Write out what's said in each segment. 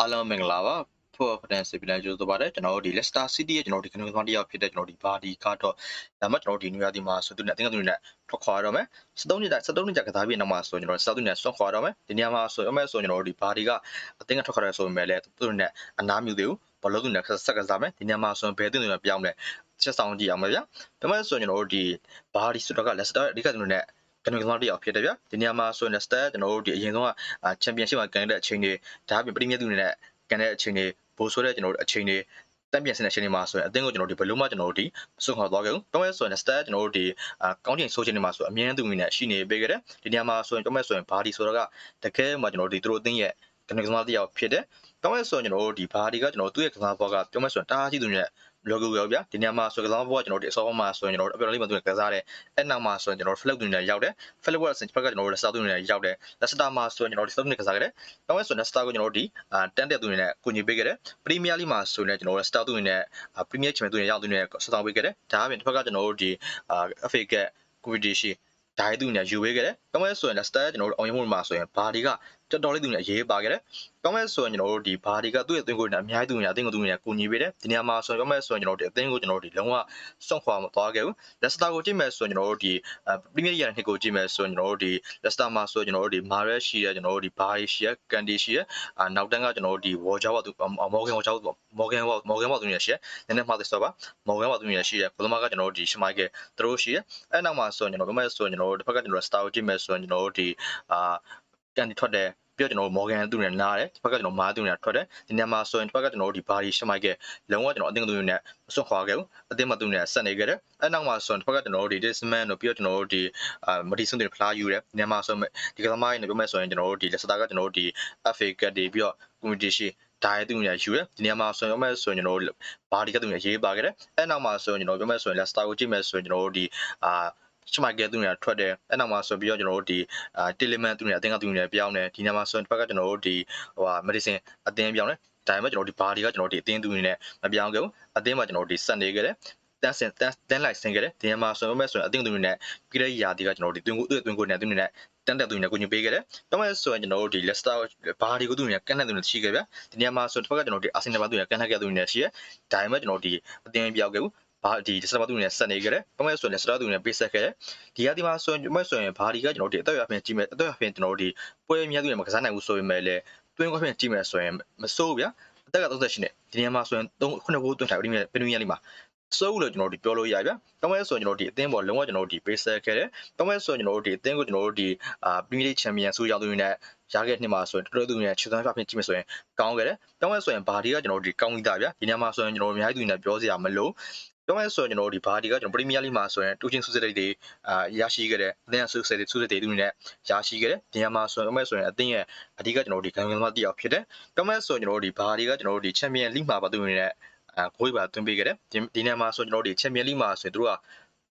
အားလုံးမင်္ဂလာပါဖော်ဖဒန်စီပီလန်ကျိုးဆိုပါတယ်ကျွန်တော်တို့ဒီ Leicester City ရဲ့ကျွန်တော်တို့ဒီကနူးသမားတစ်ယောက်ဖြစ်တဲ့ကျွန်တော်တို့ဒီဘာဒီကတော့ဒါမှကျွန်တော်တို့ဒီနူယာဒီမှာဆိုသူနဲ့အတင်းကသူနဲ့ထွက်ခွာတော့မယ်73နှစ်73နှစ်ကြာကစားပြီးနောက်မှာဆိုကျွန်တော်တို့စောက်သူနဲ့ဆွန့်ခွာတော့မယ်ဒီနေရာမှာဆိုရမယ်ဆိုကျွန်တော်တို့ဒီဘာဒီကအတင်းကထွက်ခွာရဲဆိုပေမဲ့လည်းသူနဲ့အနားမြူသေးဘူးဘလုံးသူနဲ့ဆက်ကစားမယ်ဒီနေရာမှာဆိုဘယ်သူနဲ့ပြောင်းလဲချက်ဆောင်ကြည့်အောင်ပါဗျာဒါမှဆိုကျွန်တော်တို့ဒီဘာဒီဆိုတော့က Leicester အဓိကကျွန်တော်နဲ့ ကနူးသမားတစ်ယောက်ဖြစ်တယ်ဗျာဒီနေရာမှာဆိုရင် Leicester ကျွန်တော်တို့ဒီအရင်ဆုံးကချန်ပီယံရှစ်မှာကန်တဲ့အချိန်တွေဒါအပြင်ပရီးမီးယားသူနဲ့ကန်တဲ့အချိန်တွေဘိုးဆိုတဲ့ကျွန်တော်တို့အချိန်တွေတန့်ပြန်စင်တဲ့အချိန်တွေမှာဆိုရင်အသင်းကိုကျွန်တော်တို့ဘယ်လို့မှကျွန်တော်တို့ဒီစွန့်ခွာသွားခဲ့ဘူး။တောင်းရဲဆိုရင် stat ကျွန်တော်တို့ဒီအာကောင်းချိန်ဆိုချိန်တွေမှာဆိုအမြဲတမ်းသူငွေနဲ့ရှိနေပေးခဲ့တယ်။ဒီနေရာမှာဆိုရင်တောင်းရဲဆိုရင်ဘာဒီဆိုတော့ကတကယ်မှကျွန်တော်တို့ဒီသူတို့အသင်းရဲ့ကနေကစားတရားဖြစ်တယ်။တောင်းရဲဆိုရင်ကျွန်တော်တို့ဒီဘာဒီကကျွန်တော်တို့သူ့ရဲ့ကစားဘောကပြောမယ်ဆိုရင်တားရှိသူနဲ့ လောကူရောဗျာဒီနေရာမှာဆိုကစားဘောကကျွန်တော်တို့အစောမှာဆိုရင်ကျွန်တော်တို့အပြော်လေးမှာသူကစားတယ်အဲ့နောက်မှာဆိုရင်ကျွန်တော်တို့ flip သူနဲ့ရောက်တယ် flip ဝက်ဆင်ဘက်ကကျွန်တော်တို့လက်စတာသူနဲ့ရောက်တယ်လက်စတာမှာဆိုရင်ကျွန်တော်တို့စတုပ်နဲ့ကစားခဲ့တယ်တောင်းရဲဆိုရင်လက်စတာကိုကျွန်တော်တို့ဒီအာတန်တက်သူနဲ့ကိုညီပေးခဲ့တယ်ပရီးမီးယားလိမှာဆိုရင်ကျွန်တော်တို့စတာသူနဲ့ပရီးမီးယားချန်ပီယံသူနဲ့ရောက်သူနဲ့စတောင်းပေးခဲ့တယ်ဒါအပြင်တစ်ဖက်ကကျွန်တော်တို့ဒီအာ FA ကကွန်ပီတီရှင်ဓာတ်သူနဲ့ယူပေးခဲ့တယ်။ကောင်းမဲဆိုရင်လက်စတာကျွန်တော်တို့အောင်ရမှုမှာဆိုရင်ဘာဒီက တော်တော်လေးသူနဲ့အရေးပါခဲ့တယ်။ကောင်းမဲဆိုရင်ကျွန်တော်တို့ဒီဘာဒီကသူ့ရဲ့အသင်းကိုနဲ့အများကြီးသူနဲ့အသင်းကိုသူနဲ့ကူညီပေးတယ်။ဒီနေရာမှာဆိုရင်ကောင်းမဲဆိုရင်ကျွန်တော်တို့ဒီအသင်းကိုကျွန်တော်တို့ဒီလုံးဝစွန့်ခွာမသွားခဲ့ဘူး။လက်စတာကိုကြည့်မယ်ဆိုရင်ကျွန်တော်တို့ဒီပရီးမီးယားနှစ်ကိုကြည့်မယ်ဆိုရင်ကျွန်တော်တို့ဒီလက်စတာမှာဆိုရင်ကျွန်တော်တို့ဒီမာရက်ရှိတယ်ကျွန်တော်တို့ဒီဘာရီရှိရကန်ဒီရှိရအာနောက်တန်းကကျွန်တော်တို့ဒီဝေါ်ဂျာဝါသူမော်ဂန်ဝေါ်ဂျာမော်ဂန်ဝေါ်မော်ဂန်ဝါသူနဲ့ရှိရနည်းနည်းမှားသစ်ဆိုပါမော်ဂန်ဝါသူနဲ့ရှိရဘယ်လိုမှကကျွန်တော်တို့ဒီရှမိုက်ကယ်သူတို့ရှိရအဲ့နောက်မှာဆိုရင်ကျွန်တော်တို့မဲ့ဆိုရင်ကျွန်တော်တို့တစ်ဖက်ကကျွန်တော်တို့ star ကိုကြည့်မယ်ဆိုရင်ကျွန်တော်တို့ဒီအာကန်ဒီထွက်တယ် ပြီးတော့ကျွန်တော်မော်ဂန်သူနဲ့နားတယ်တစ်ဖက်ကကျွန်တော်မားသူနဲ့ထွက်တယ်ဒီနေရာမှာဆိုရင်တစ်ဖက်ကကျွန်တော်တို့ဒီဘာဒီရှမိုက်ကယ်လုံးဝကျွန်တော်အတင်းကသူနဲ့မစွန့်ခွာခဲ့ဘူးအတင်းမသူနဲ့ဆက်နေခဲ့တယ်အဲ့နောက်မှာဆိုရင်တစ်ဖက်ကကျွန်တော်တို့ဒီ disman တို့ပြီးတော့ကျွန်တော်တို့ဒီအာမဒီဆွန်တွေဖလားယူတယ်ဒီနေရာမှာဆိုရင်ဒီကစားမရင်းနဲ့ပြောမယ်ဆိုရင်ကျွန်တော်တို့ဒီလက်စတာကကျွန်တော်တို့ဒီ FA ကတ်တွေပြီးတော့ community ရှိဒါရတူညာယူရဒီနေရာမှာဆိုရင်ပြောမယ်ဆိုရင်ကျွန်တော်တို့ဘာဒီကတူညာရေးပါခဲ့တယ်အဲ့နောက်မှာဆိုရင်ကျွန်တော်ပြောမယ်ဆိုရင်လက်စတာကိုကြည့်မယ်ဆိုရင်ကျွန်တော်တို့ဒီအာ ချမိုက်ကဲသူညာထွက်တယ်အဲ့နောက်မှာဆိုပြီးတော့ကျွန်တော်တို့ဒီအာတီလီမန်သူညာအတင်းကသူညာပြောင်းတယ်ဒီနေရာမှာဆိုရင်တစ်ဖက်ကကျွန်တော်တို့ဒီဟိုဟာမဒီဆင်အတင်းပြောင်းတယ်ဒါပေမဲ့ကျွန်တော်တို့ဒီဘာဒီကကျွန်တော်တို့ဒီအတင်းသူနဲ့မပြောင်းခဲ့ဘူးအတင်းမှာကျွန်တော်တို့ဒီစက်နေခဲ့တယ်တန်းစင်တန်းတန်းလိုက်ဆင်ခဲ့တယ်ဒီနေရာမှာဆိုရင်မဲ့ဆိုရင်အတင်းသူနဲ့ပြည်ရဲ့ယာဒီကကျွန်တော်တို့ဒီတွင်ကိုတွင်ကိုနဲ့သူနဲ့တန်တက်သူနဲ့ကိုညပေးခဲ့တယ်။တောင်းမဲ့ဆိုရင်ကျွန်တော်တို့ဒီ Leicester ဘာဒီကိုသူနဲ့ကန်တဲ့သူနဲ့ရှိခဲ့ဗျာ။ဒီနေရာမှာဆိုတစ်ဖက်ကကျွန်တော်တို့ဒီ Arsenal ဘာသူနဲ့ကန်တဲ့သူနဲ့ရှိရဲ။ဒါပေမဲ့ကျွန်တော်ဒီအတင်းပြောက်ခဲ့ဘူး။ ဘာဒီ Leicester ဘာသူနဲ့ဆက်နေခဲ့တယ်။တောင်းမဲ့ဆိုရင် Leicester သူနဲ့ပေးဆက်ခဲ့တယ်။ဒီကဒီမှာဆိုရင်ကျွန်တော်ဆိုရင်ဘာဒီကကျွန်တော်တို့ဒီအသက်အရွယ်အပြင်ကြီးမဲ့အသက်အရွယ်အပြင်ကျွန်တော်တို့ဒီပွဲများသူနဲ့မကစားနိုင်ဘူးဆိုပေမဲ့လည်းတွင်းခွင့်ပြင်ကြီးမဲ့ဆိုရင်မစိုးဘူးဗျာ။အသက်က38နဲ့ဒီနေရာမှာဆိုရင်3 9ဂိုးတွင်းထိုင်ပြီးပြင်ပြင်းရလိမ့်မှာစိုးလို့ကျွန်တော်တို့ဒီပြောလို့ရဗျာ။တောင်းမဲ့ဆိုရင်ကျွန်တော်တို့ဒီအသင်းပေါ်လုံးဝကျွန်တော်တို့ဒီပေးဆက်ခဲ့တယ်။တောင်းမဲ့ဆိုရင်ကျွန်တော်တို့ဒီအသင်းကိုကျွန်တော်တို့ဒီအာပရီးမီးလိချန်ပီယံဆိုရောက်သူတွေနဲ့ရခဲ့နှစ်မှာဆိုရင်တော်တော်သူတွေနဲ့ခြေသွမ်းဖျက်ကြည့်မယ်ဆိုရင်ကောင်းခဲ့တယ်။တောင်းမဲ့ဆိုရင်ဘာဒီကကျွန်တော်တို့ဒီကောင်းပြီးသားဗျာ။ဒီနေရာမှာဆိုရင်ကျွန်တော်တို့အများကြီးသူတွေနဲ့ပြောစရာမလို။ ပြောမယ်ဆိုရင်ကျွန်တော်တို့ဒီဘာဒီကကျွန်တော်ပရီးမီးယားလိမှာဆိုရင်တူချင်းဆူစစ်တွေအာရရှိခဲ့တယ်။အသင်းဆူစစ်တွေဆူစစ်တွေသူတွေနဲ့ရရှိခဲ့တယ်။ဒီနေရာမှာဆိုရင်ပြောမယ်ဆိုရင်အသင်းရဲ့အဓိကကျွန်တော်တို့ဒီဂိုင်းဂိုင်းသမားတယောက်ဖြစ်တယ်။ပြောမယ်ဆိုရင်ကျွန်တော်တို့ဒီဘာဒီကကျွန်တော်တို့ဒီချန်ပီယံလိမှာပါသူတွေနဲ့အဲဂိုးပါသွင်းပေးခဲ့တယ်ဒီဒီနေ့မှာဆိုကျွန်တော်တို့ဒီချန်ပီယံလိမှာဆိုရင်တို့က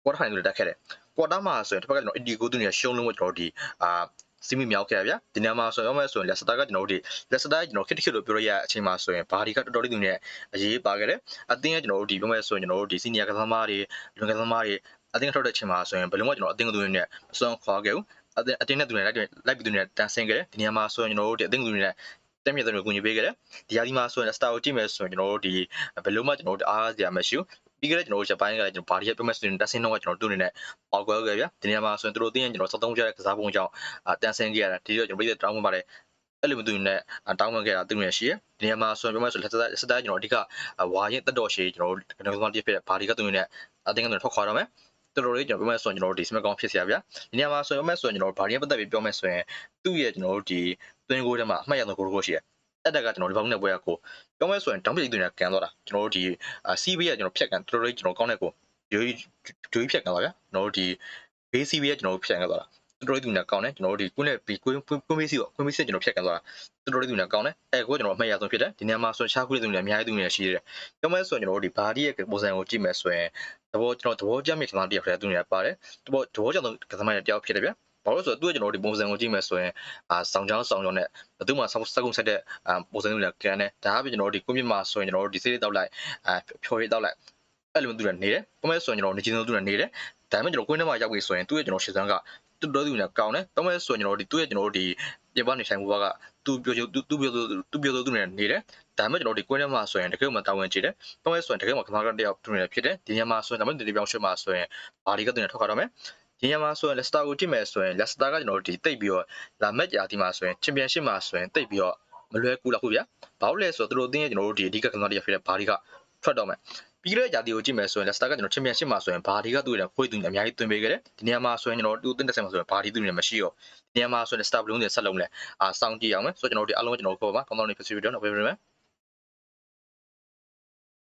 ကွာတာဖိုင်တွေတက်ခဲ့တယ်ကွာတာမှာဆိုရင်တစ်ဖက်ကကျွန်တော်အီဒီဂိုသူတွေရှုံးလုံးကိုကျွန်တော်တို့ဒီအာ စီမီမြောက်ခဲ့ဗျာဒီနေ့မှာဆိုရင်ရောမယ်ဆိုရင်လက်စတာကကျွန်တော်တို့ဒီလက်စတာကျွန်တော်ခစ်တစ်ခစ်လို့ပြောရရအချိန်မှာဆိုရင်ဘာဒီကတော်တော်လေးသူနဲ့အရေးပါခဲ့တယ်အတင်းကကျွန်တော်တို့ဒီပြောမယ်ဆိုရင်ကျွန်တော်တို့ဒီစီနီယာကစားသမားတွေလွန်ကစားသမားတွေအတင်းထွက်တဲ့အချိန်မှာဆိုရင်ဘယ်လုံးကကျွန်တော်အတင်းကသူတွေနဲ့အစွမ်းခွာခဲ့ဘူးအတင်းအတင်းနဲ့သူတွေလိုက်လိုက်ပြီးသူတွေနဲ့တန်ဆင်းခဲ့တယ်ဒီနေရာမှာဆိုရင်ကျွန်တော်တို့ဒီအတင်းကသူတွေနဲ့တက်မြတ်တဲ့ကိုညီပေးခဲ့တယ်ဒီဟာဒီမှာဆိုရင် star ကိုကြည့်မယ်ဆိုရင်ကျွန်တော်တို့ဒီဘယ်လို့မှကျွန်တော်တို့အားစရာမရှိဘူး ပြီးခဲ့တဲ့ကျွန်တော်တို့ဂျပန်ကလည်းကျွန်တော်ဘာတွေပြောမယ်ဆိုရင်တက်ဆင်းတော့ကျွန်တော်တို့အနေနဲ့ပေါက်ကွဲခဲ့ဗျာဒီနေရာမှာဆိုရင်တို့တို့သိရင်ကျွန်တော်73ကြတဲ့ကစားပုံကြောင့်တန်ဆင်းခဲ့ရတာဒီတော့ကျွန်တော်ပြည်သက်တောင်းပန်ပါတယ်အဲ့လိုမသူနဲ့တောင်းပန်ခဲ့တာသူနဲ့ရှိရဒီနေရာမှာဆိုရင်ပြောမယ်ဆိုလက်စတဲ့ကျွန်တော်အဓိကဝါရင်တက်တော်ရှိကျွန်တော်တို့ကျွန်တော်တို့တစ်ဖြစ်တဲ့ဘာတွေကသူနဲ့အတင်းကတော့ထွက်ခွာတော့မယ်တော်တော်လေးကျွန်တော်ပြောမယ်ဆိုရင်ကျွန်တော်တို့ဒီစမက်ကောင်ဖြစ်စရာဗျာဒီနေရာမှာဆိုရင်ပြောမယ်ဆိုရင်ကျွန်တော်တို့ဘာတွေပတ်သက်ပြီးပြောမယ်ဆိုရင်သူ့ရဲ့ကျွန်တော်တို့ဒီ twin goal ထဲမှာအမှတ်ရတဲ့ goal ကိုရှိရ အဲ့တက်ကကျွန်တော်ဒီဘောင်းနဲ့ပွဲရကိုပြောမဲဆိုရင်တောင်းပိတ်သွင်းရကန်တော့တာကျွန်တော်တို့ဒီ CB ကကျွန်တော်ဖြတ်ကန်တော်တော်လေးကျွန်တော်ကောင်းတဲ့ကိုရိုးရိုးဖြတ်ကန်ပါဗျာကျွန်တော်တို့ဒီ base CB ကကျွန်တော်ဖြတ်ကန်တော့တာတော်တော်လေးသူနဲ့ကောင်းတယ်ကျွန်တော်တို့ဒီကွင်းနဲ့ဘီကွင်းကွင်းမေးစီကိုကွင်းမေးစီကျွန်တော်ဖြတ်ကန်သွားတာတော်တော်လေးသူနဲ့ကောင်းတယ်အဲကိုကျွန်တော်အမှတ်ရဆုံးဖြစ်တယ်ဒီနေရာမှာဆိုရင်ရှားခုလေးသူနဲ့အများကြီးသူနဲ့ရှိတယ်ပြောမဲဆိုရင်ကျွန်တော်တို့ဒီဘာဒီရဲ့ပုံစံကိုကြည့်မယ်ဆိုရင်သဘောကျွန်တော်သဘောကျမြင့်ခဏတယောက်ထဲသူနဲ့ပါတယ်သဘောသဘောကျတော့ကစားမတဲ့တယောက်ဖြစ်တယ်ဗျာ ဘာလို့ဆိုတော့သူကကျွန်တော်ဒီပုံစံကိုကြည့်မယ်ဆိုရင်အာဆောင်းချောင်းဆောင်းချောင်းနဲ့ဘယ်သူမှစက်ကုန်းဆက်တဲ့အာပုံစံမျိုးလည်းကန်တယ်ဒါအပြင်ကျွန်တော်ဒီကွန်ပျူတာမှာဆိုရင်ကျွန်တော်တို့ဒီစေးလေးတောက်လိုက်အာဖြော်ရေးတောက်လိုက်အဲ့လိုမျိုးသူကနေတယ်ပုံမဲ့ဆိုရင်ကျွန်တော်နေချင်းသူကနေတယ်ဒါပေမဲ့ကျွန်တော်ကွင်းထဲမှာရောက်ပြီဆိုရင်သူ့ရဲ့ကျွန်တော်ရှေ့စမ်းကတူတော်သူနဲ့ကောင်းတယ်ပုံမဲ့ဆိုရင်ကျွန်တော်ဒီသူ့ရဲ့ကျွန်တော်တို့ဒီပြပနေဆိုင်မှုဘကသူပြောသူသူပြောသူပြောသူနေနေတယ်ဒါပေမဲ့ကျွန်တော်ဒီကွင်းထဲမှာဆိုရင်တကယ်မှတာဝန်ကျတယ်တောင်းရဲဆိုရင်တကယ်မှကမာကတယောက်သူနေဖြစ်တယ်ဒီညမှာဆိုရင်ဒါပေမဲ့ဒီပြောင်းရွှေ့မှာဆိုရင်ဘာဒီကသူနေထွက်ခါတော့မယ် ဒီညမှာဆိုရင်လက်စတာကိုကြည့်မယ်ဆိုရင်လက်စတာကကျွန်တော်ဒီတိတ်ပြီးတော့လာမက်ကြာဒီမှာဆိုရင်ချန်ပီယံရှစ်မှာဆိုရင်တိတ်ပြီးတော့မလွယ်ကူတော့ဘူးဗျာဘာလို့လဲဆိုတော့သူတို့အသင်းရဲ့ကျွန်တော်တို့ဒီအဓိကကမာတယောက်ဖြစ်တဲ့ဘာဒီကထွက်တော့မယ်ပြီးတဲ့ကြာတီကိုကြည့်မယ်ဆိုရင်လက်စတာကကျွန်တော်ချန်ပီယံရှစ်မှာဆိုရင်ဘာဒီကသူ့ရဲ့ခွေးသူအများကြီးသွင်းပေးခဲ့တယ်ဒီနေရာမှာဆိုရင်ကျွန်တော်တို့အသင်းတစ်ဆယ်မှာဆိုရင်ဘာဒီသူ့နဲ့မရှိတော့ဒီနေရာမှာဆိုရင် star balloon တွေဆက်လုံးလဲအာစောင့်ကြည့်အောင်မယ်ဆိုတော့ကျွန်တော်တို့ဒီအားလုံးကျွန်တော်တို့ခေါ်ပါကောင်းကောင်းလေးဖြစ်စီဗီဒီယိုနောက်ပြန်ပြန်မယ်